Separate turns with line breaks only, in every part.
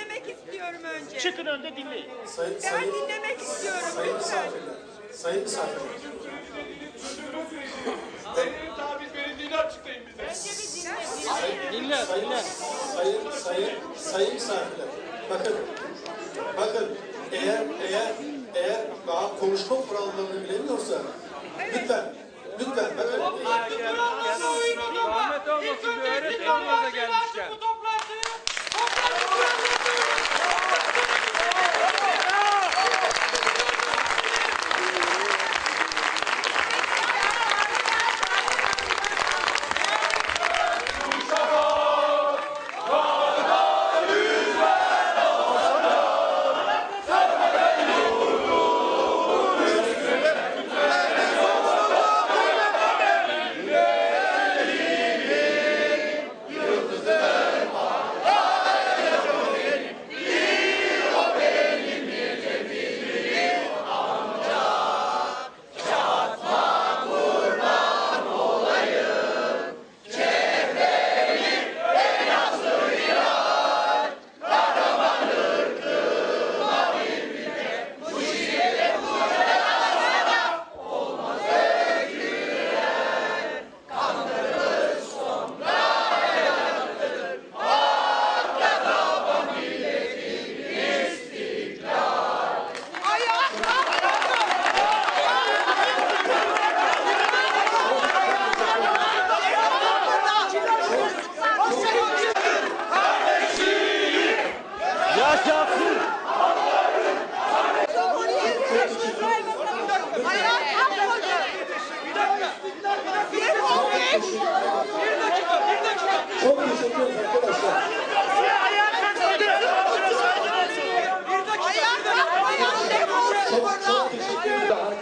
dinlemek istiyorum önce.
Çıkın önde dinleyin.
Sayın,
Ben
sayın,
dinlemek istiyorum
sayın
lütfen.
misafirler. Sayın misafirler.
Sayın tabiz verildiğini açıklayın bize.
Dinle, sayın, Sayın, sayın, sayın misafirler. Bakın, bakın eğer, eğer, eğer daha konuşma kurallarını bilemiyorsa lütfen, lütfen bakın.
Ahmet olmasın öğretmen var da gelmişken.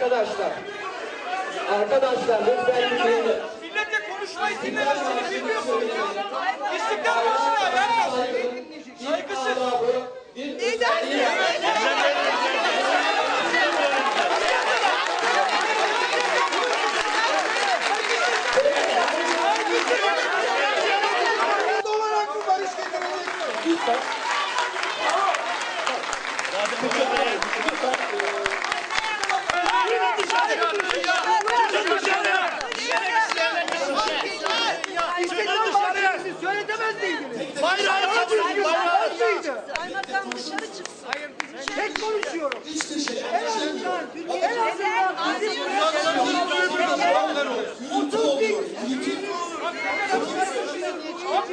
Arkadaşlar.
Arkadaşlar, lütfen dinleyin.
millete konuşmayı dinlemezsiniz bilmiyorsunuz. İstiklal Marşı'na vermiyorsunuz. Saygısız. olarak mı barış getireceksin?
Bayrağı
Hiçbir şey.
En azından, en azından bizim
Gürültü oluyor. Gürültü.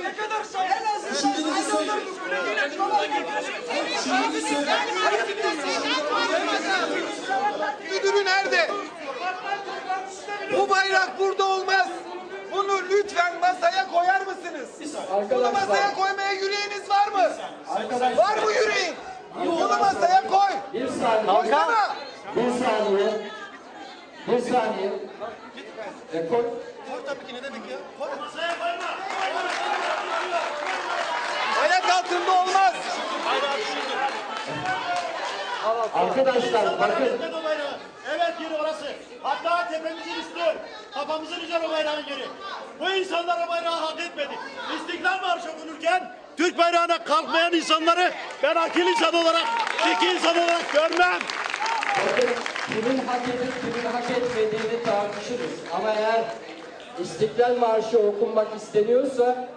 Ne kadar.
Düşüncenizi söyleyin. Düşüncenizi söyleyin.
Müdürü nerede? Bu bayrak burada olmaz. Bunu lütfen masaya koyar mısınız? Bunu masaya koymaya yüreğiniz var mı? Var mı yüreğin? Bunu masaya koy.
bir saniye,
Koysana.
bir saniye, bir saniye. E, koy.
Ayak altında olmaz.
Arkadaşlar bakın.
Evet yeri orası. Hatta tepemizin üstü. Kafamızın üzeri o bayrağın yeri. Bu insanlar o bayrağı hak etmedi. İstiklal Marşı okunurken Türk bayrağına kalkmayan insanları ben akil insan olarak, zeki insan olarak görmem.
bakın kimin hak edip kimin hak etmediğini tartışırız. Ama eğer İstiklal Marşı okunmak isteniyorsa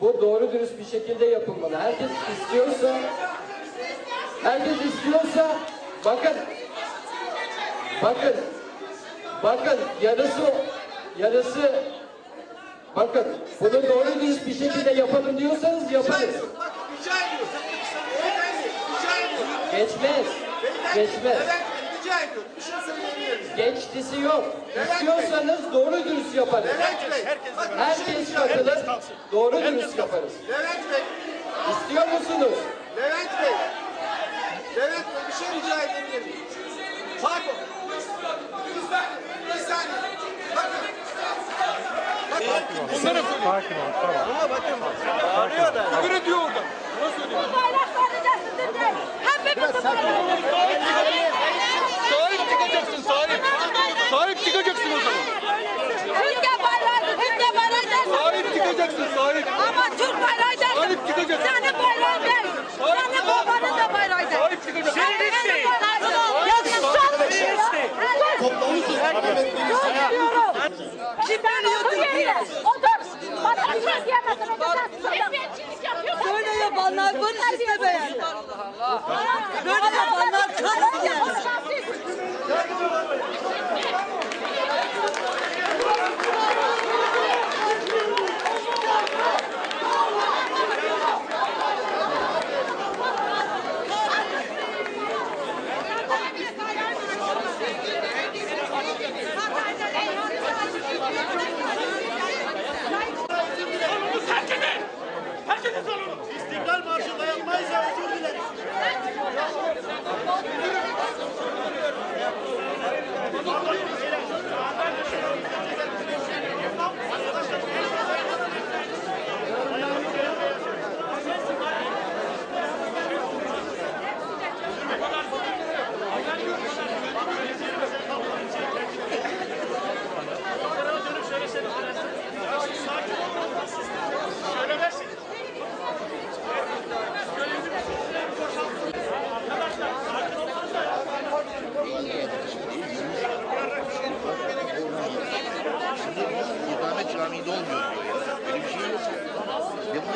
bu doğru dürüst bir şekilde yapılmalı. Herkes istiyorsa herkes istiyorsa bakın bakın bakın yarısı yarısı bakın bunu doğru dürüst bir şekilde yapalım diyorsanız yaparız.
Bak rica ediyorum.
Geçmez. Geçmez.
Levent rica ediyorum. Bir şey söyleyebilirim.
Geçtisi yok. İstiyorsanız doğru dürüst yaparız.
Levent Bey. Bakın bir şey
Herkes
ediyorum.
katılır. Doğru dürüst yaparız.
Levent Bey.
İstiyor musunuz?
Levent Bey. Levent Bey bir şey rica edebilir miyim? Pardon. Bir saniye. Bakın. Bakın. Bunlara Sakin ol. Tamam. Ama bakın. Bağırıyor da. Öbürü diyor orada. Buna söylüyor. Sahip çıkacaksın sahip. Sahip çıkacaksın o zaman.
Türk yaparlar, Türk yaparlar.
Sahip çıkacaksın sahip.
Ama Türk bayrağı der.
Sahip çıkacaksın.
Senin bayrağı der. Senin babanın da bayrağı der. Sahip çıkacaksın. Şerif Bey.
Toplamışız.
Kimden yiyordun? Otur. Bana bir şey diyemezsin. Otur siz de beğenin. Böyle yapanlar çok yer.
İstiklal Marşı dayanmayız ya özür dileriz.
İkamet Camii'de olmuyor diyor ya. Böyle bir şey yok. Ve buna hiçbir şey bir şey demiyor. Sen o zaman daha talebesi.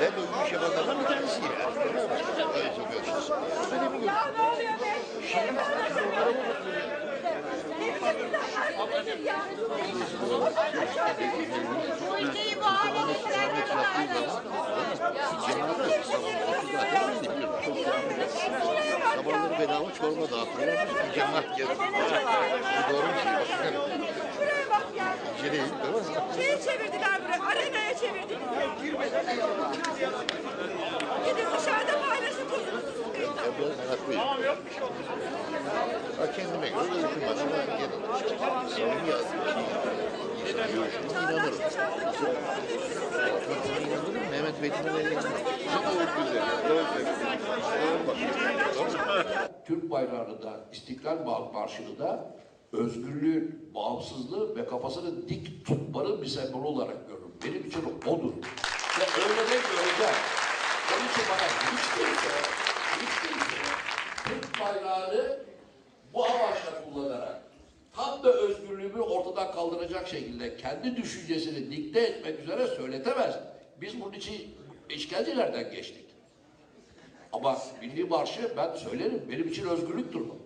Ben de uyumuş yapanlardan bir tanesiyim. Öyle sokuyorsunuz.
Ya ne oluyor be? Bu ülkeyi bu hale getirenler
Sabahları bedava çorba dağıtıyorlar. Cemaat geldi. Bu doğru bir şey. Bakın.
Bak ya. Şeye çevirdiler buraya, arenaya çevirdiler. Gidin dışarıda paylaşın tozunuzu sıkıyın.
Ben meraklıyım. Ha kendime göre ama genel sorun inanırım. Bakmasına inanırım. Mehmet Bey'in bak.
Türk bayrağını da, İstiklal Mar- Marşı'nı da özgürlüğün, bağımsızlığı ve kafasını dik tutmanın bir sembolü olarak görürüm. Benim için odur. Ve öyle de göreceğim. Onun için bana hiç değilse, hiç değilse Türk bayrağını bu amaçla kullanarak tam da özgürlüğümü ortadan kaldıracak şekilde kendi düşüncesini dikte etmek üzere söyletemez. Biz bunun için işkencelerden geçtik. Ama milli marşı ben söylerim. Benim için özgürlüktür bu.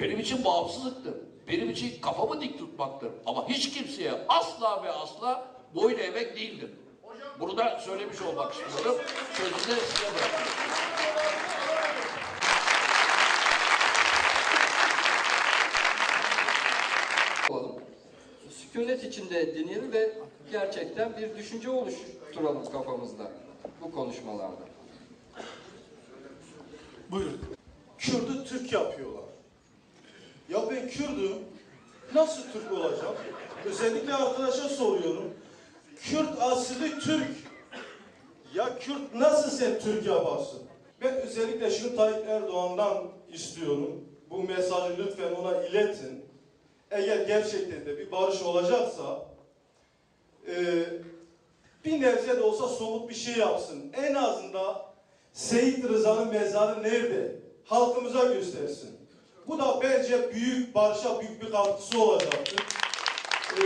Benim için bağımsızlıktır. Benim için kafamı dik tutmaktır. Ama hiç kimseye asla ve asla boyun eğmek değildir. Bunu da söylemiş olmak istiyorum. Sözü de size bırakıyorum.
Sükunet içinde dinleyelim ve gerçekten bir düşünce oluşturalım kafamızda bu konuşmalarda.
Buyurun. Kürdü Türk yapıyorlar. Ya ben Kürdüm. Nasıl Türk olacağım? Özellikle arkadaşa soruyorum. Kürt asıllı Türk. Ya Kürt nasıl sen Türk yaparsın? Ben özellikle şunu Tayyip Erdoğan'dan istiyorum. Bu mesajı lütfen ona iletin. Eğer gerçekten de bir barış olacaksa eee bir nebze de olsa somut bir şey yapsın. En azından Seyit Rıza'nın mezarı nerede? Halkımıza göstersin. Bu da bence büyük barışa büyük bir katkısı olacaktır. Ee,